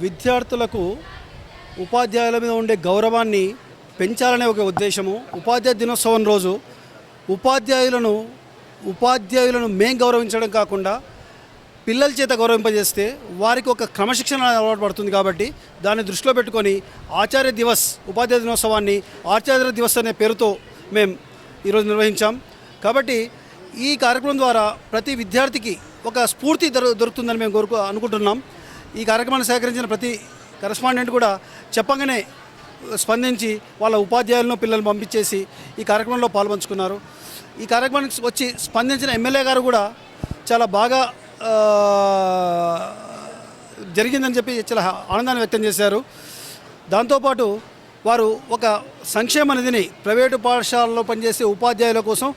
విద్యార్థులకు ఉపాధ్యాయుల మీద ఉండే గౌరవాన్ని పెంచాలనే ఒక ఉద్దేశము. ఉపాధ్యాయ దినోత్సవం రోజు ఉపాధ్యాయులను ఉపాధ్యాయులను మేం గౌరవించడం కాకుండా పిల్లల చేత గౌరవింపజేస్తే వారికి ఒక క్రమశిక్షణ అలవాటు పడుతుంది కాబట్టి దాన్ని దృష్టిలో పెట్టుకొని ఆచార్య దివస్ ఉపాధ్యాయ దినోత్సవాన్ని ఆచార్య దివస్ అనే పేరుతో మేము ఈరోజు నిర్వహించాం. కాబట్టి ఈ కార్యక్రమం ద్వారా ప్రతి విద్యార్థికి ఒక స్ఫూర్తి దొరుకుతుందని మేము కోరుకు అనుకుంటున్నాం. ఈ కార్యక్రమాన్ని సేకరించిన ప్రతి కరెస్పాండెంట్ కూడా చెప్పగానే స్పందించి వాళ్ళ ఉపాధ్యాయులను పిల్లల్ని పంపించేసి ఈ కార్యక్రమంలో పాల్పంచుకున్నారు. ఈ కార్యక్రమానికి వచ్చి స్పందించిన ఎమ్మెల్యే గారు కూడా చాలా బాగా జరిగిందని చెప్పి చాలా ఆనందాన్ని వ్యక్తం చేశారు. దాంతోపాటు వారు ఒక సంక్షేమ నిధిని ప్రైవేటు పాఠశాలలో పనిచేసే ఉపాధ్యాయుల కోసం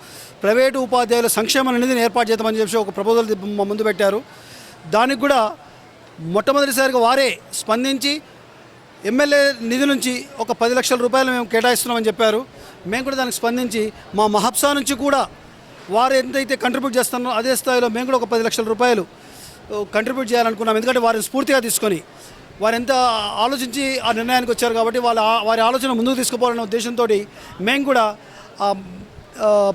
ప్రైవేటు ఉపాధ్యాయుల సంక్షేమ నిధిని ఏర్పాటు చేద్దామని చెప్పి ఒక ప్రపోజల్ ముందు పెట్టారు. దానికి కూడా మొట్టమొదటిసారిగా వారే స్పందించి ఎమ్మెల్యే నిధి నుంచి ఒక పది లక్షల రూపాయలు మేము కేటాయిస్తున్నామని చెప్పారు. మేము కూడా దానికి స్పందించి మా మహబ్సా నుంచి కూడా వారు ఎంతైతే కంట్రిబ్యూట్ చేస్తున్నారో అదే స్థాయిలో మేము కూడా ఒక పది లక్షల రూపాయలు కంట్రిబ్యూట్ చేయాలనుకున్నాం. ఎందుకంటే వారిని స్ఫూర్తిగా తీసుకొని వారు ఎంత ఆలోచించి ఆ నిర్ణయానికి వచ్చారు కాబట్టి వాళ్ళ వారి ఆలోచన ముందుకు తీసుకుపోవాలనే ఉద్దేశంతో మేము కూడా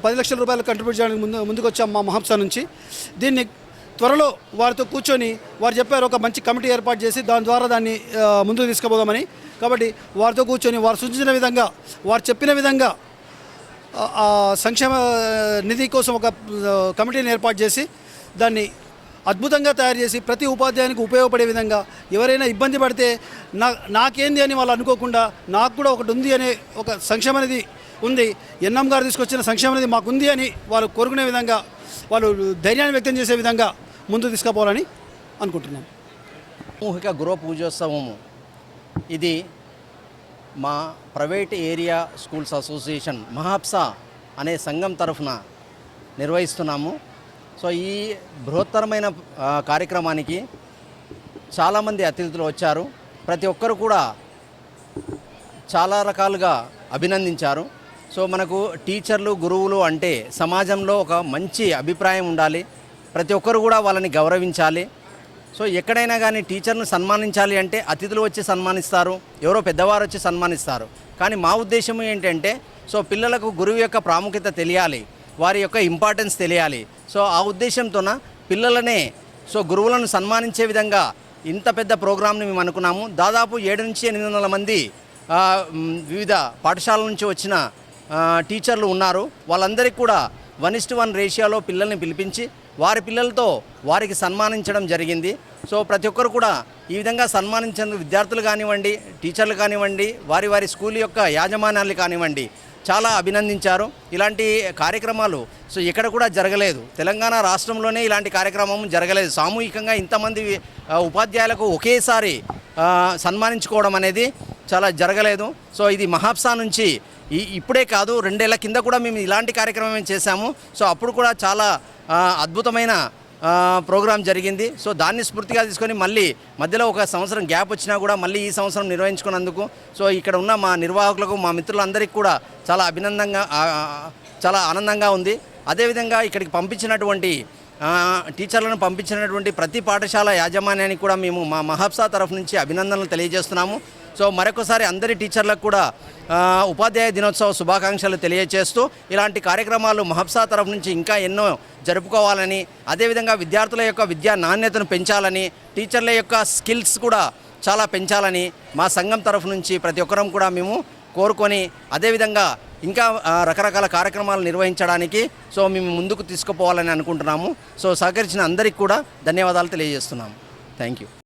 పది లక్షల రూపాయలు కంట్రిబ్యూట్ చేయడానికి ముందు ముందుకు వచ్చాం మా మహంస నుంచి. దీన్ని త్వరలో వారితో కూర్చొని వారు చెప్పారు ఒక మంచి కమిటీ ఏర్పాటు చేసి దాని ద్వారా దాన్ని ముందుకు తీసుకుపోదామని. కాబట్టి వారితో కూర్చొని వారు సూచించిన విధంగా వారు చెప్పిన విధంగా సంక్షేమ నిధి కోసం ఒక కమిటీని ఏర్పాటు చేసి దాన్ని అద్భుతంగా తయారు చేసి ప్రతి ఉపాధ్యాయునికి ఉపయోగపడే విధంగా ఎవరైనా ఇబ్బంది పడితే నా నాకేంది అని వాళ్ళు అనుకోకుండా నాకు కూడా ఒకటి ఉంది అనే ఒక సంక్షేమ నిధి ఉంది. ఎన్ఎం గారు తీసుకొచ్చిన సంక్షేమ నిధి మాకుంది అని వాళ్ళు కోరుకునే విధంగా వాళ్ళు ధైర్యాన్ని వ్యక్తం చేసే విధంగా ముందు తీసుకుపోవాలని అనుకుంటున్నాం. సామూహిక గృహ పూజోత్సవము. ఇది మా private area schools association Mahapsa అనే సంఘం తరఫున నిర్వహిస్తున్నాము. సో ఈ బృహత్తరమైన కార్యక్రమానికి చాలామంది అతిథులు వచ్చారు. ప్రతి ఒక్కరు కూడా చాలా రకాలుగా అభినందించారు. సో మనకు టీచర్లు గురువులు అంటే సమాజంలో ఒక మంచి అభిప్రాయం ఉండాలి. ప్రతి ఒక్కరు కూడా వాళ్ళని గౌరవించాలి. సో ఎక్కడైనా కానీ టీచర్ను సన్మానించాలి అంటే అతిథులు వచ్చి సన్మానిస్తారు ఎవరో పెద్దవారు వచ్చి సన్మానిస్తారు. కానీ మా ఉద్దేశం ఏంటంటే సో పిల్లలకు గురువు యొక్క ప్రాముఖ్యత తెలియాలి. వారి యొక్క ఇంపార్టెన్స్ తెలియాలి. సో ఆ ఉద్దేశంతోన పిల్లలనే సో గురువులను సన్మానించే విధంగా ఇంత పెద్ద ప్రోగ్రామ్ని మేము అనుకున్నాము. దాదాపు ఏడు నుంచి ఎనిమిది వందల మంది వివిధ పాఠశాలల నుంచి వచ్చిన టీచర్లు ఉన్నారు. వాళ్ళందరికీ కూడా వన్ ఇస్ట్ వన్ రేషియోలో పిల్లల్ని పిలిపించి వారి పిల్లలతో వారికి సన్మానించడం జరిగింది. సో ప్రతి ఒక్కరు కూడా ఈ విధంగా సన్మానించేందుకు విద్యార్థులు కానివ్వండి టీచర్లు కానివ్వండి వారి వారి స్కూల్ యొక్క యాజమాన్యాలు కానివ్వండి చాలా అభినందించారు. ఇలాంటి కార్యక్రమాలు సో ఎక్కడ కూడా జరగలేదు. తెలంగాణ రాష్ట్రంలోనే ఇలాంటి కార్యక్రమం జరగలేదు. సామూహికంగా ఇంతమంది ఉపాధ్యాయులకు ఒకేసారి సన్మానించుకోవడం అనేది చాలా జరగలేదు. సో ఇది మహాప్సా నుంచి ఈ ఇప్పుడే కాదు రెండేళ్ళ కింద కూడా మేము ఇలాంటి కార్యక్రమం చేశాము. సో అప్పుడు కూడా చాలా అద్భుతమైన ప్రోగ్రాం జరిగింది. సో దాన్ని స్ఫూర్తిగా తీసుకొని మళ్ళీ మధ్యలో ఒక సంవత్సరం గ్యాప్ వచ్చినా కూడా మళ్ళీ ఈ సంవత్సరం నిర్వహించుకున్నందుకు సో ఇక్కడ ఉన్న మా నిర్వాహకులకు మా మిత్రులందరికీ కూడా చాలా అభినందంగా చాలా ఆనందంగా ఉంది. అదేవిధంగా ఇక్కడికి పంపించినటువంటి టీచర్లను పంపించినటువంటి ప్రతి పాఠశాల యాజమాన్యానికి కూడా మేము మా మహాప్సా తరఫు నుంచి అభినందనలు తెలియజేస్తున్నాము. సో మరొకసారి అందరి టీచర్లకు కూడా ఉపాధ్యాయ దినోత్సవ శుభాకాంక్షలు తెలియజేస్తూ ఇలాంటి కార్యక్రమాలు మహబ్సా తరఫు నుంచి ఇంకా ఎన్నో జరుపుకోవాలని అదేవిధంగా విద్యార్థుల యొక్క విద్యా నాణ్యతను పెంచాలని టీచర్ల యొక్క స్కిల్స్ కూడా చాలా పెంచాలని మా సంఘం తరఫు నుంచి ప్రతి ఒక్కరం కూడా మేము కోరుకొని అదేవిధంగా ఇంకా రకరకాల కార్యక్రమాలు నిర్వహించడానికి సో మేము ముందుకు తీసుకుపోవాలని అనుకుంటున్నాము. సో సహకరించిన అందరికీ కూడా ధన్యవాదాలు తెలియజేస్తున్నాము. Thank you.